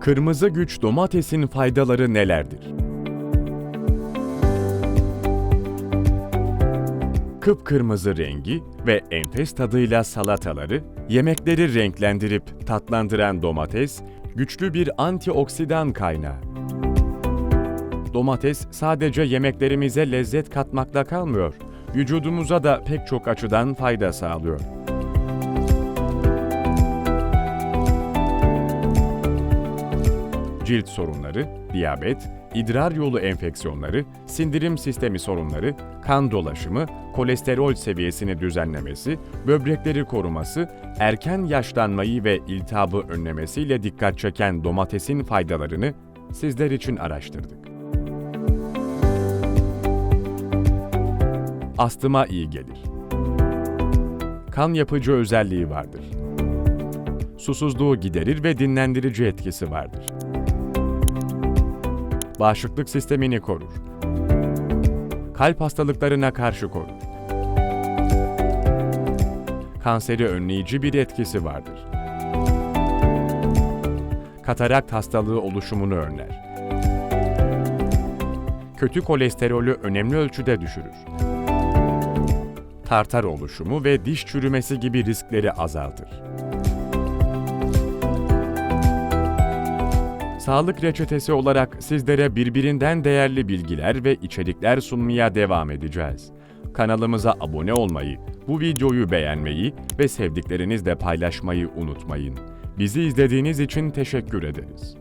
Kırmızı güç domatesin faydaları nelerdir? Kıpkırmızı rengi ve enfes tadıyla salataları, yemekleri renklendirip tatlandıran domates, güçlü bir antioksidan kaynağı. Domates sadece yemeklerimize lezzet katmakla kalmıyor, vücudumuza da pek çok açıdan fayda sağlıyor. Cilt sorunları, diyabet, idrar yolu enfeksiyonları, sindirim sistemi sorunları, kan dolaşımı, kolesterol seviyesini düzenlemesi, böbrekleri koruması, erken yaşlanmayı ve iltihabı önlemesiyle dikkat çeken domatesin faydalarını sizler için araştırdık. Astıma iyi gelir. Kan yapıcı özelliği vardır. Susuzluğu giderir ve dinlendirici etkisi vardır bağışıklık sistemini korur. Kalp hastalıklarına karşı korur. Kanseri önleyici bir etkisi vardır. Katarakt hastalığı oluşumunu önler. Kötü kolesterolü önemli ölçüde düşürür. Tartar oluşumu ve diş çürümesi gibi riskleri azaltır. Sağlık reçetesi olarak sizlere birbirinden değerli bilgiler ve içerikler sunmaya devam edeceğiz. Kanalımıza abone olmayı, bu videoyu beğenmeyi ve sevdiklerinizle paylaşmayı unutmayın. Bizi izlediğiniz için teşekkür ederiz.